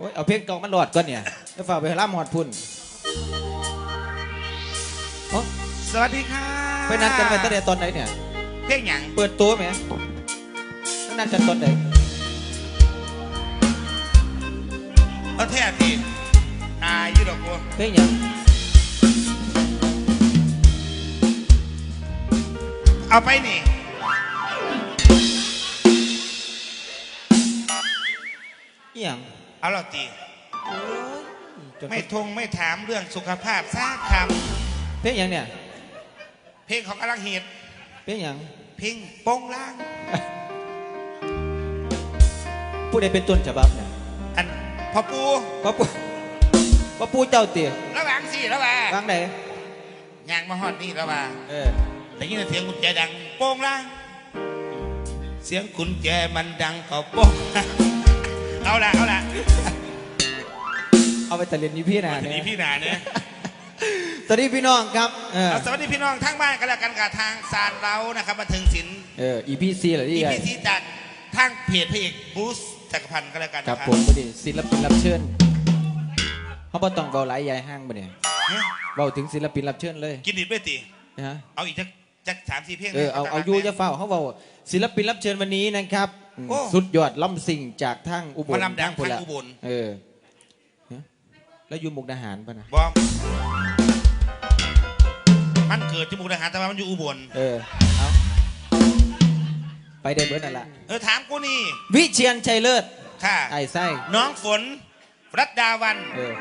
โอ้ยเอาเพลงเก่ามันหลอดก่อนเนี่ยแล้วฝากไปล่ามหอดพุ่นเอ้าสวัสดีค่ะไปนัดกันไปตั้งแต่ตอนไหนเนี่ย เพลงหยังเปิดตัวไหมแล้วนัดกันตอนไหนเอาแท้ทีอายุดอกบัวเพลงหยังเอาไปนี่อีหยัง เอาเราตีจนไม่ทงไม่ถามเรื่องสุขภาพซากคเพลงหยังเนี่ยำเพลงของอลังเหตุเพลงหยัง เพลงโป้งล่าง ผู้ใดเป็นต้นฉบับเนี่ยอันพ่อปูพ่อปู่พ่อปู่เจ้าเตี๋ยระหว่างสี่ระหว่างวางไหนยางมาฮอดนี่ระหว่างเออแต่ยินเสียงกุญแจดังโป้งล่าง เสียงกุญแจมันดังก็โป้งล่าง เอาละเอาละเอาไปตะเรียนนี้พี่นาทีเนี่นี้ยพี่หนาเนี่ยสวัสดีพี่น้องครับเออเอาสวัสดีพี่น้องทั้งบ้านกันแล้วกันกับทางซานเรานะครับมาถึงศิลป์ เออ EPC เหรอที่อีไงพีซีจากทางเพจพระเอกบูสจักรพันธ์ก็แล้วกันครับนะผมพอดีศิลปินรับเชิญเขาบ่ต้องเบาหลายยายห้างบ่เนี่ยเนี่ยเบาถึงศิลปินรับเชิญเลยกินดิบด้วยตีนะฮะเอาอีกจัก จักสามสี่เพลงเออเอาเอาอยูจะเฝ้าเขาเบาศิลปินรับเชิญวันนี้นะครับ โอ้ สุดยอดล่ำสิ่งจากทางอุบลมาลำดังพุ่นทางละอุบลเออฮะแล้วอยู่มุกดาหารปะนะบอกมันเกิดที่มุกดาหารแต่ว่ามันอยู่อุบลเออเอาไปได้เบิร์นั่นละเออถามกูนี่วิเชียนชัยเลิศค่ะ ไอ้ไส้น้องฝนรัตดาวัน เออ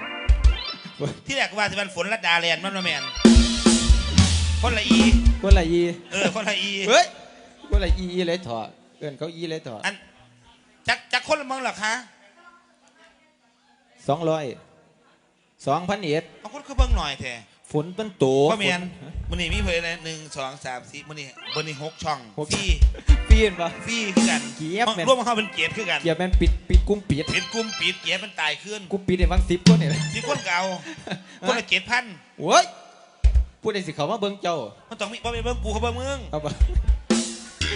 ที่แรกก็ว่าจะเป็นฝนรัตดาแลนด์มันมาแมน คนละอี คนละอีเออ คนละอี เฮ้ยคนละอีอีเลยถอดเอื้อนเขาอีเลยถอดอันจักจักคนละเมืองเหรอคะสองร้อยสองพันเอ็ดเอาคนคือเบิ่งหน่อยแท้ฝนต้นโตว่าแมนฝนมันนี่มีเผยเลยหนึ่งสองสามสี่มันนี่มันนี่หกช่องหกฟรีปีนปะฟรีคือกันเกียบแม่นร่วมเข้าเป็นเกียรติคือกันเกียร์แมนปิดปิดกุ้งปิดเป็นกลุ่มปิดเกียรติมันตายขึ้นกุ้งปิดในวังสิบคนเนี่ยที่คนเก่าคนละเจ็ดพันโว้ย พูดได้สิเขามาเบิ่งเจ้ามันต้องมีบ่เป็นเบิ่งกูเขาเบิ่งมึง เอาปะ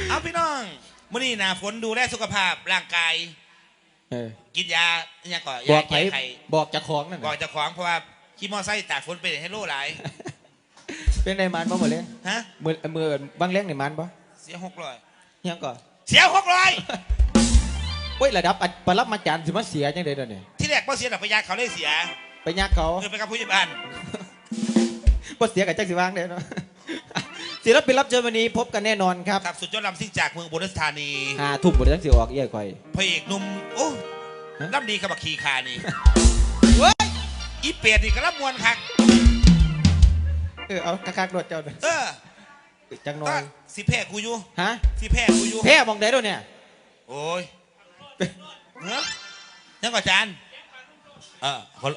เอาพี่น้องมื่อนี้หนาฝนดูแลสุขภาพร่างกาย เออกินยาเนี่ยก่อนบยาอกไผแก้ไขบอกเจะของนั่นบอกน่ะเจะขวางเพราะว่าขี่มอไซค์ตากฝนไปให้โลหลายเป็นในมันบ่หมดเลยฮะมือมือบางเลี้ยงในมันบ่เสียหกร้อยยังก่อนเสียหกร้อยเว้ยระดับอัดปรับมาจารย์สิมาเสียจังได๋เดี๋ยวนี้ที่แรกบ่เสียดอกพยาเขาเลยเสียไปยักเขาคือไปกับผู้ใหญ่บ้าน บ่เสียกับจักสิวางเด้อเนาะศิลปินรับเชิญวันนี้พบกันแน่นอนครับครับสุดยอดลำซิ่งจากเมืองบุรีธานีห้าทุ่มบ่ได้จังสิออกเอี้ยข่อยพระเอกหนุ่มโอ้ฮะลำดีกับบักขีคานี่เว้ยอีเปียดนี่ก็ลำมวนคักเออเอาคักๆรวดเจ้าเด้อเออจังหน่อก็ยสิแพ้กูอยู่ฮะสิแพ้กูอยู่แพ้มองได้ด้วยเนี่ยโอ้ยเฮ้ยยังก่อนจานเออคน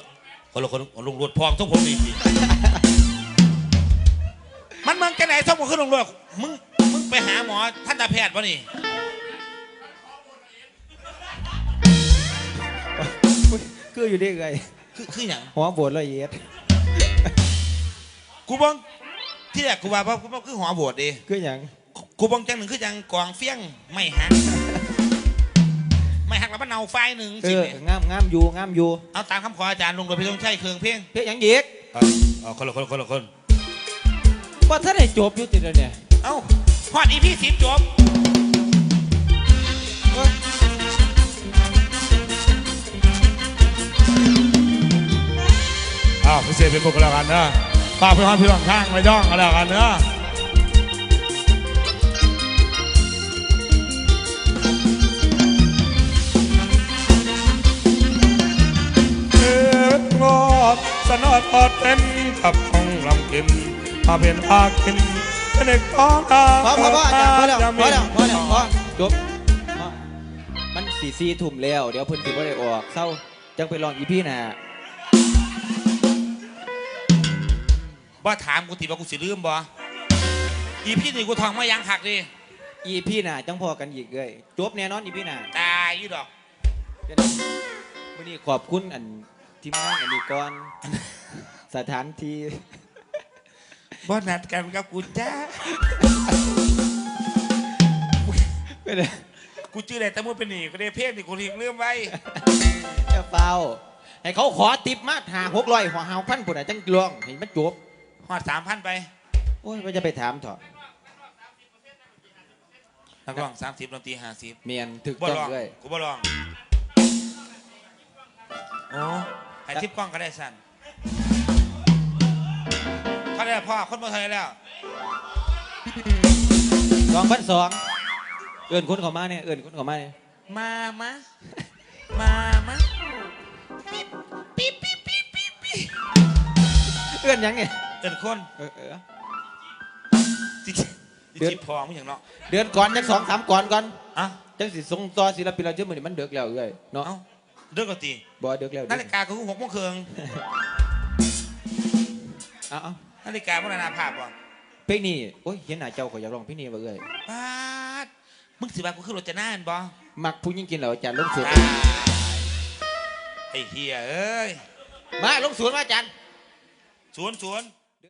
คนละคนลุงรวดพร้อมทุกผมนี่สิมั นมึงแกไหนท่องมึงขึ้นลุงรวดมึงมึงไปหาหมอท่านตาแพทย์ป่ะนี่อุ๊ยคืออยู่ได้ไงคือคืออย่างหัวโบดละเอียดกูบังที่แรกกูว่าว่ากูว่าคือหัวโบดดีคืออย่างกูบังจังหนึ่งคือจังกองเฟี้ยงไม่หักไม่หักแล้วมันเนาไฟหนึ่งเอสิอเนี่ยงามงามอยู่งามอยู่เอาตามคำขออาจารย์ลงโดยพี่ต้องใช้เครื่องเพียงเพียหยังอีกเออเอาคนละคนละคนละคน ว่าถ้าได้จบอยู่ติดแล้วเนี่ยเอ้าฮอดอีพี่สิบจบเอ้ยอ้าวพิเศษเป็นบุคลากรเนอะฝากพี่น้องพี่น้องข้างไม่ย่องกันแล้วกันเนอะเอ็ดงอบสนอดอดเต็มกับของลำกินมา เป็นอากินเป็นเอกต้องตาพอพอพออาจารย์พอแล้วพอแล้วพอแล้วพออจบพอมันสี่สี่ทุ่มแล้ว เดี๋ยวเพิ่นสิบ่ได้ออกเศร้าจังไปลองอีพี่น่ะว่าถามกูติว่ากูสิลืมบ่อีพี่นี่กูทองมายังคักดิอีพี่น่ะจังพอกันอีกเลยจบแน่นอนอีพี่น่ะตายอยู่ดอกเป็นวันนี้ขอบคุณอันทีมงานอันนี้ก่อนสถานที่ บ่นัดกันกับกูจ้าเป็นไงกูจื้อได้แต่มึงเป็นหนีก็ได้เพลงนี่กูเรียกเรื่องไว้จะเฝ้าให้เขาขอติปมาหาหกร้อยหัวหาวพันปุ่นอะจังลวงเห็นมันจบหอดสามพันไปโอ้ยว่าจะไปถามเถอะนักร้องสามสิบดนตรีห้าสิบเมียนถึกบ่ต้องลองด้วยกูบ่ลองโอ้ให้ทิปกล้องก็ได้สั่น เขาได้พ่อคนมาไทยแล้วสองพันสองเอื่นคนเขามาเนี่ยเอื่นคนเขามาเนี่ยมามามามาเอื่นหยังเนี่ยเอินคนเออเออจิเดือนจิพอมึงอย่างเนาะเดือนก่อนจังสองสามก่อนก่อนอะจังสิส่งต่อศิลปินเราเชื่อมือนี่มันเดือกแล้วเอ้ยเนาะเอ้าเดือกกตีบ่เดือกแล้วนาฬิกาก็คือหกโมงครึ่งเอาเอา นาฬิกาพวกนานาภาพวะเพลงนี้โอ้ยเห็นหน้าเจ้าก็อยากร้องเพลงนี้บ่เอ้ยปาดมึงสิบากูคือรถจะน่านบ่มักผู้หญิงกินเหล้าอาจารย์ลงสวนตายไอ้เฮียเอ้ยมาลงสวนมาอาจารย์ สวนสวน